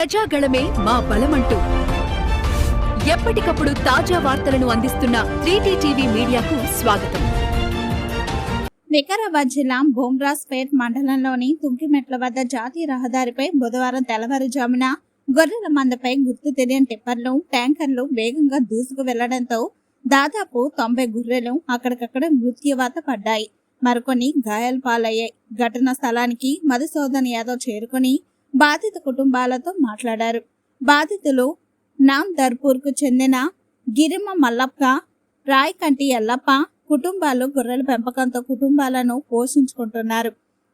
ప్రజాగళమే మా బలమంటూ. ఎప్పటికప్పుడు తాజా వార్తలను అందిస్తున్న త్రీటీ టీవీ మీడియాకు స్వాగతం. వికారాబాద్ జిల్లా బోమ్రాస్పేట్ మండలంలోని తుంకిమెట్ల వద్ద జాతీయ రహదారిపై బుధవారం తెల్లవారుజామున గొర్రెల మందపై గుర్తు తెలియని టిప్పర్లు ట్యాంకర్లు వేగంగా దూసుకు వెళ్ళడంతో దాదాపు తొంభై గుర్రెలు అక్కడికక్కడ మృత్యువాత పడ్డాయి. మరికొన్ని గాయాల పాలయ్యాయి. ఘటనా స్థలానికి మధుసూదన్ యాదవ్ చేరుకుని బాధిత కుటుంబాలతో మాట్లాడారు. బాధితులు నామ్ దర్పూర్కు చెందిన గిరిమ మల్లప్ప రాయకంటి ఎల్లప్ప కుటుంబాలు గొర్రెల పెంపకంతో కుటుంబాలను పోషించుకుంటున్నారు.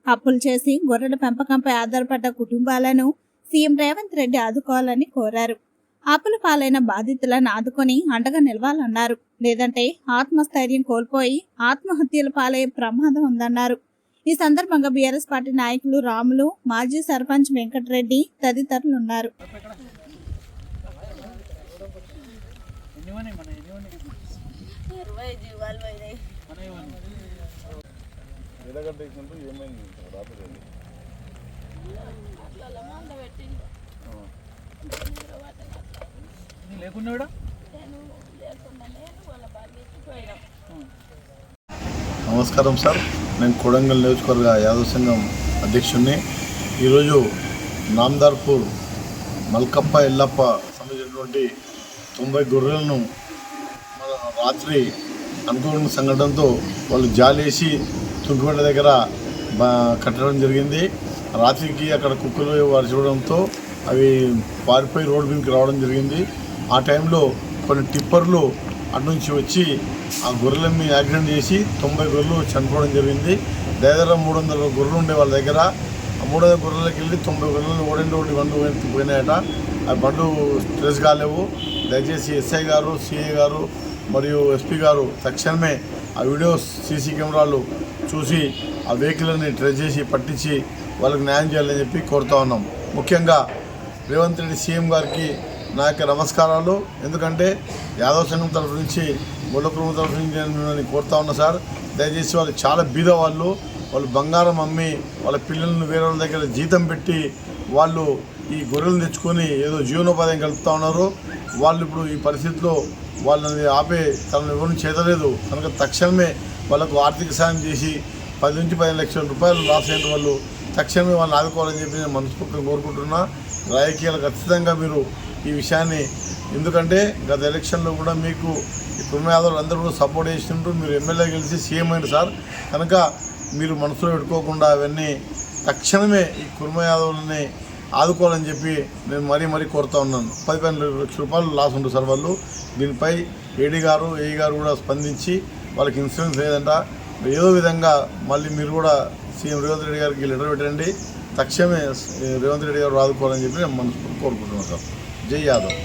అప్పులు చేసి గొర్రెల పెంపకంపై ఆధారపడ్డ కుటుంబాలను సీఎం రేవంత్ రెడ్డి ఆదుకోవాలని కోరారు. అప్పుల పాలైన బాధితులను ఆదుకొని అండగా నిలవాలన్నారు. లేదంటే ఆత్మస్థైర్యం కోల్పోయి ఆత్మహత్యల పాలయ్యే ప్రమాదం ఉందన్నారు. ఈ సందర్భంగా బీఆర్ఎస్ పార్టీ నాయకులు రాములు మాజీ సర్పంచ్ వెంకటరెడ్డి తదితరులు ఉన్నారు లేకుండా నమస్కారం సార్. నేను కొడంగల్ నియోజకవర్గ యాదవ సంఘం అధ్యక్షుడిని ఈరోజు నాందార్పూర్ మల్కప్ప ఎల్లప్ప సంబంధించినటువంటి తొంభై గొర్రెలను మన రాత్రి అనుకోని సంఘటనతో వాళ్ళు జాలేసి తుంకిమెడ దగ్గర కట్టడం జరిగింది. రాత్రికి అక్కడ కుక్కలు వారు చూడడంతో అవి పారిపోయి రోడ్డు మీదకి రావడం జరిగింది. ఆ టైంలో కొన్ని టిప్పర్లు నుంచి వచ్చి ఆ గొర్రెలని యాక్సిడెంట్ చేసి తొంభై గొర్రెలు చనిపోవడం జరిగింది. దాదాపు మూడు వందల గొర్రెలు ఉండే వాళ్ళ దగ్గర. ఆ మూడు వందల గొర్రెలకి వెళ్ళి తొంభై గొర్రెలు ఓడండి ఒకటి బండ్లు పోయి- పోయినాయట. ఆ బండ్లు స్ట్రెస్ కాలేవు. దయచేసి ఎస్ఐ గారు సిఐ గారు మరియు ఎస్పీ గారు తక్షణమే ఆ వీడియోస్ సీసీ కెమెరాలు చూసి ఆ వెహికల్ని ట్రెస్ చేసి పట్టించి వాళ్ళకి న్యాయం చేయాలని చెప్పి కోరుతా ఉన్నాం. ముఖ్యంగా రేవంత్ రెడ్డి సీఎం గారికి నా యొక్క నమస్కారాలు. ఎందుకంటే యాదవ సంఘం తరఫు నుంచి ముళ్ళకురుమ తరఫు నుంచి నేను మిమ్మల్ని కోరుతా ఉన్నా సార్. దయచేసి వాళ్ళు చాలా బీద వాళ్ళు. వాళ్ళు బంగారం అమ్మి వాళ్ళ పిల్లలను వేరే వాళ్ళ దగ్గర జీతం పెట్టి వాళ్ళు ఈ గొర్రెలను తెచ్చుకొని ఏదో జీవనోపాధి కలుపుతా ఉన్నారు. వాళ్ళు ఇప్పుడు ఈ పరిస్థితిలో వాళ్ళని ఆపే తనను ఎవరిని చేతలేదు. కనుక తక్షణమే వాళ్ళకు ఆర్థిక సాయం చేసి పది నుంచి పదిహేను లక్షల రూపాయలు లాస్ అయిన వాళ్ళు తక్షణమే వాళ్ళని ఆదుకోవాలని చెప్పి నేను మనస్ఫూర్తిగా కోరుకుంటున్నా. రాజకీయాలు ఖచ్చితంగా మీరు ఈ విషయాన్ని. ఎందుకంటే గత ఎలక్షన్లో కూడా మీకు ఈ కుటుంబ యాదవులు అందరూ కూడా సపోర్ట్ చేసినట్టు మీరు ఎమ్మెల్యే గెలిచి సీఎం అయిన సార్. కనుక మీరు మనసులో పెట్టుకోకుండా అవన్నీ తక్షణమే ఈ కుర్మ యాదవులని ఆదుకోవాలని చెప్పి నేను మరీ మరీ కోరుతా ఉన్నాను. పది పన్నెండు లక్షల రూపాయలు లాస్ ఉంటుంది సార్ వాళ్ళు. దీనిపై ఏడీ గారు ఏఈ గారు కూడా స్పందించి వాళ్ళకి ఇన్సూరెన్స్ లేదంట. ఏదో విధంగా మళ్ళీ మీరు కూడా సీఎం రేవంత్ రెడ్డి గారికి లెటర్ పెట్టండి. తక్షణమే రేవంత్ రెడ్డి గారు ఆదుకోవాలని చెప్పి నేను మనసు కోరుకుంటున్నాను సార్. జై యాదవ్